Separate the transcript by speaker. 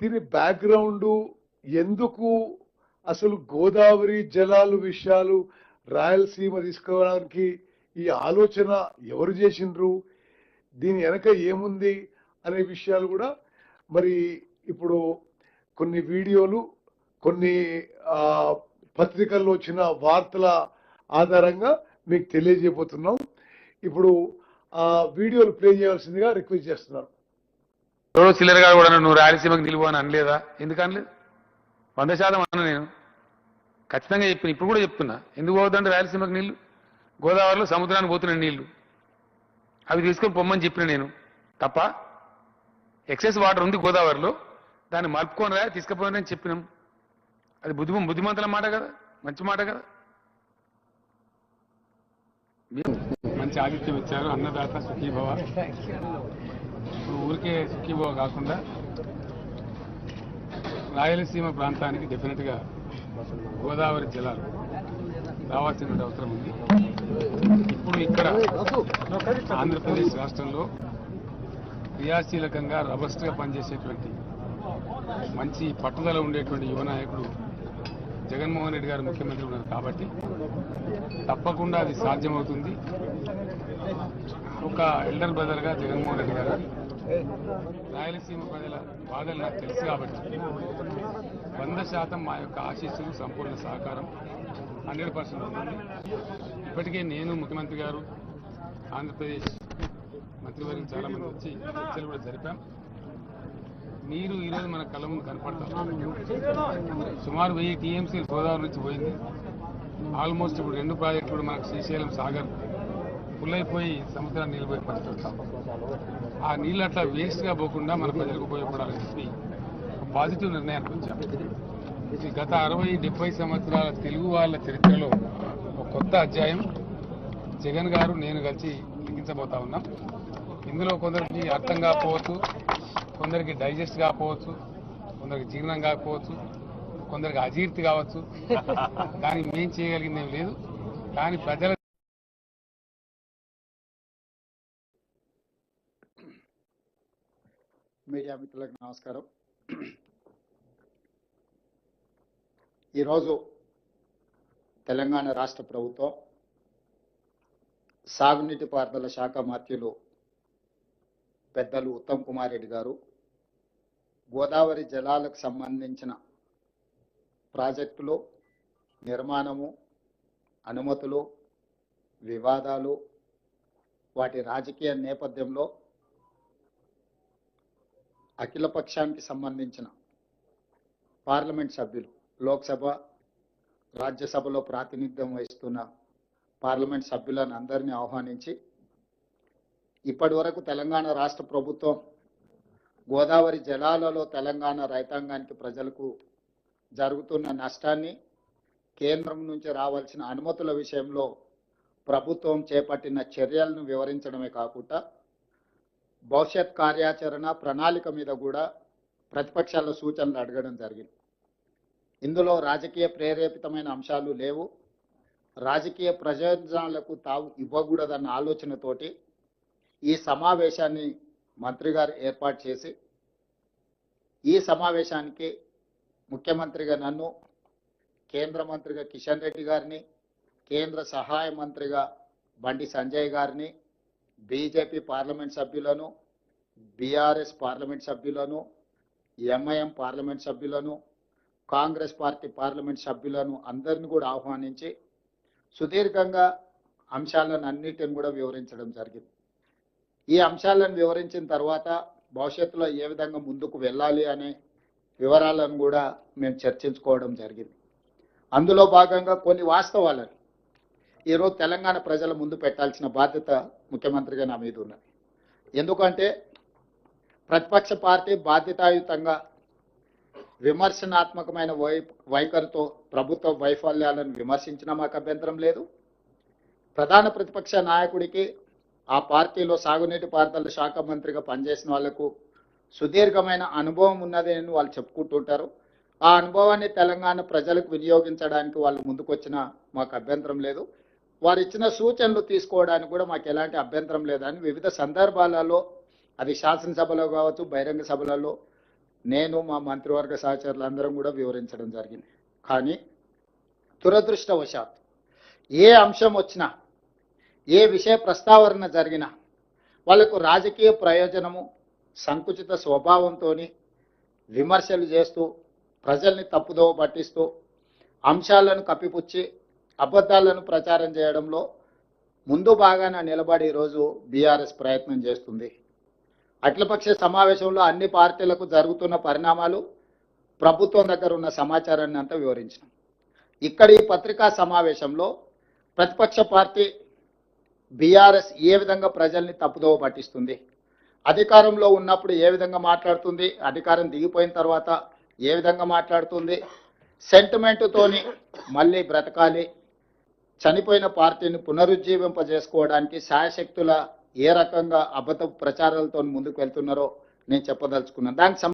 Speaker 1: దీని బ్యాక్గ్రౌండ్ ఎందుకు అసలు గోదావరి జలాలు విషయాలు రాయలసీమ తీసుకోవడానికి ఈ ఆలోచన ఎవరు చేసిండ్రు? దీని వెనక ఏముంది? అనే విషయాలు కూడా మరి ఇప్పుడు కొన్ని వీడియోలు కొన్ని పత్రికల్లో వచ్చిన వార్తల ఆధారంగా మీకు తెలియజేయబోతున్నాం. ఇప్పుడు ఆ వీడియోలు ప్లే చేయాల్సిందిగా రిక్వెస్ట్ చేస్తున్నారు
Speaker 2: ఎవరో చిల్లర గారు కూడా నువ్వు రాయలసీమకి నిలువు అని అనలేదా? ఎందుకు అనలేదు? వంద శాతం అన్న నేను. ఖచ్చితంగా చెప్పిన ఇప్పుడు కూడా చెప్తున్నా. ఎందుకు పోవద్దంటే రాయలసీమకి నీళ్ళు గోదావరిలో సముద్రానికి పోతున్నాయి నీళ్ళు అవి తీసుకొని పొమ్మని చెప్పిన నేను. తప్ప ఎక్సెస్ వాటర్ ఉంది గోదావరిలో. దాన్ని మలుపుకొని రా తీసుకుపోయినని చెప్పినాం. అది బుద్ధి బుద్ధిమంతుల మాట కదా? మంచి మాట కదా?
Speaker 3: మంచి ఆతిథ్యం ఇచ్చారు. అన్నదాత సుఖీభవ. ఇప్పుడు ఊరికే సుఖీభవ కాకుండా రాయలసీమ ప్రాంతానికి డెఫినెట్గా గోదావరి జిల్లాలు రావాల్సిన అవసరం ఉంది. ఇప్పుడు ఇక్కడ ఆంధ్రప్రదేశ్ రాష్ట్రంలో క్రియాశీలకంగా రబస్ట్గా పనిచేసేటువంటి మంచి పట్టుదల ఉండేటువంటి యువ నాయకుడు జగన్మోహన్ రెడ్డి గారు ముఖ్యమంత్రి ఉన్నారు కాబట్టి తప్పకుండా అది సాధ్యమవుతుంది. ఒక ఎల్డర్ బ్రదర్గా జగన్మోహన్ రెడ్డి గారు రాయలసీమ ప్రజల బాధలు నాకు తెలుసు కాబట్టి వంద శాతం మా యొక్క ఆశీస్సులు సంపూర్ణ సహకారం హండ్రెడ్ పర్సెంట్ ఉంటుంది ఇప్పటికే నేను ముఖ్యమంత్రి గారు ఆంధ్రప్రదేశ్ మంత్రివర్గం చాలా మంది వచ్చి చర్చలు కూడా జరిపాం. నీరు ఈరోజు మన కళ్ళ ముందు కనపడతాం సుమారు వెయ్యి టీఎంసీలు గోదావరి నుంచి పోయింది. ఆల్మోస్ట్ ఇప్పుడు రెండు ప్రాజెక్టులు కూడా మనకు శ్రీశైలం సాగర్ అయిపోయి సముద్రాన్ని నిలిపోయే పరిస్థితి ఆ నీళ్ళు అట్లా వేస్ట్గా పోకుండా మన ప్రజలకు ఉపయోగపడాలని చెప్పి పాజిటివ్ నిర్ణయానికి వచ్చాం ఇది గత అరవై డెబ్బై సంవత్సరాల తెలుగు వాళ్ళ చరిత్రలో ఒక కొత్త అధ్యాయం. జగన్ గారు నేను కలిసి లిఖించబోతా ఉన్నాం. ఇందులో కొందరికి అర్థం కాకపోవచ్చు కొందరికి డైజెస్ట్ కాకపోవచ్చు కొందరికి జీర్ణం కాకపోవచ్చు కొందరికి అజీర్తి కావచ్చు. దానికి మేం చేయగలిగింది ఏం లేదు. కానీ ప్రజల
Speaker 4: మీడియా మిత్రులకు నమస్కారం. ఈరోజు తెలంగాణ రాష్ట్ర ప్రభుత్వం సాగునీటి పారుదల శాఖ మంత్రులు పెద్దలు ఉత్తమ్ కుమార్ రెడ్డి గారు గోదావరి జలాలకు సంబంధించిన ప్రాజెక్టులు నిర్మాణము అనుమతులు వివాదాలు వాటి రాజకీయ నేపథ్యంలో అఖిలపక్షానికి సంబంధించిన పార్లమెంట్ సభ్యులు లోక్సభ రాజ్యసభలో ప్రాతినిధ్యం వహిస్తున్న పార్లమెంట్ సభ్యులను అందరినీ ఆహ్వానించి ఇప్పటి వరకు తెలంగాణ రాష్ట్ర ప్రభుత్వం గోదావరి జలాలలో తెలంగాణ రైతాంగానికి ప్రజలకు జరుగుతున్న నష్టాన్ని కేంద్రం నుంచి రావాల్సిన అనుమతుల విషయంలో ప్రభుత్వం చేపట్టిన చర్యలను వివరించడమే కాకుండా భవిష్యత్ కార్యాచరణ ప్రణాళిక మీద కూడా ప్రతిపక్షాల సూచనలు అడగడం జరిగింది. ఇందులో రాజకీయ ప్రేరేపితమైన అంశాలు లేవు. రాజకీయ ప్రయోజనాలకు తావు ఇవ్వకూడదన్న ఆలోచనతోటి ఈ సమావేశాన్ని మంత్రి గారు ఏర్పాటు చేసి ఈ సమావేశానికి ముఖ్యమంత్రిగా నన్ను కేంద్ర మంత్రిగా కిషన్ రెడ్డి గారిని కేంద్ర సహాయ మంత్రిగా బండి సంజయ్ గారిని బీజేపీ పార్లమెంట్ సభ్యులను బీఆర్ఎస్ పార్లమెంట్ సభ్యులను ఎంఐఎం పార్లమెంట్ సభ్యులను కాంగ్రెస్ పార్టీ పార్లమెంట్ సభ్యులను అందరిని కూడా ఆహ్వానించి సుదీర్ఘంగా అంశాలను అన్నిటిని కూడా వివరించడం జరిగింది. ఈ అంశాలను వివరించిన తర్వాత భవిష్యత్తులో ఏ విధంగా ముందుకు వెళ్ళాలి అనే వివరాలను కూడా మేము చర్చించుకోవడం జరిగింది. అందులో భాగంగా కొన్ని వాస్తవాలను ఈరోజు తెలంగాణ ప్రజల ముందు పెట్టాల్సిన బాధ్యత ముఖ్యమంత్రిగా నా మీద ఉన్నది. ఎందుకంటే ప్రతిపక్ష పార్టీ బాధ్యతాయుతంగా విమర్శనాత్మకమైన వై వైఖరితో ప్రభుత్వ వైఫల్యాలను విమర్శించిన మాకు అభ్యంతరం లేదు. ప్రధాన ప్రతిపక్ష నాయకుడికి ఆ పార్టీలో సాగునీటి పారుదల శాఖ మంత్రిగా పనిచేసిన వాళ్ళకు సుదీర్ఘమైన అనుభవం ఉన్నది అని వాళ్ళు చెప్పుకుంటుంటారు. ఆ అనుభవాన్ని తెలంగాణ ప్రజలకు వినియోగించడానికి వాళ్ళు ముందుకొచ్చిన మాకు అభ్యంతరం లేదు. వారు ఇచ్చిన సూచనలు తీసుకోవడానికి కూడా మాకు ఎలాంటి అభ్యంతరం లేదని వివిధ సందర్భాలలో అది శాసనసభలో కావచ్చు బహిరంగ సభలలో నేను మా మంత్రివర్గ సహచరులు అందరం కూడా వివరించడం జరిగింది. కానీ దురదృష్టవశాత్ ఏ అంశం వచ్చినా ఏ విషయ ప్రస్తావన జరిగినా వాళ్ళకు రాజకీయ ప్రయోజనము సంకుచిత స్వభావంతో విమర్శలు చేస్తూ ప్రజల్ని తప్పుదోవ పట్టిస్తూ అంశాలను కప్పిపుచ్చి అబద్ధాలను ప్రచారం చేయడంలో ముందు బాగాన నిలబడి ఈరోజు బీఆర్ఎస్ ప్రయత్నం చేస్తుంది. అఖిలపక్ష సమావేశంలో అన్ని పార్టీలకు జరుగుతున్న పరిణామాలు ప్రభుత్వం దగ్గర ఉన్న సమాచారాన్ని అంతా వివరించినాం ఇక్కడ ఈ పత్రికా సమావేశంలో ప్రతిపక్ష పార్టీ బీఆర్ఎస్ ఏ విధంగా ప్రజల్ని తప్పుదోవ పట్టిస్తుంది అధికారంలో ఉన్నప్పుడు ఏ విధంగా మాట్లాడుతుంది అధికారం దిగిపోయిన తర్వాత ఏ విధంగా మాట్లాడుతుంది సెంటిమెంటుతోని మళ్ళీ బ్రతకాలి చనిపోయిన పార్టీని పునరుజ్జీవింపజేసుకోవడానికి శాయశక్తుల ఏ రకంగా అబద్ధ ప్రచారాలతో ముందుకు వెళ్తున్నారో నేను చెప్పదలుచుకున్నాను. దానికి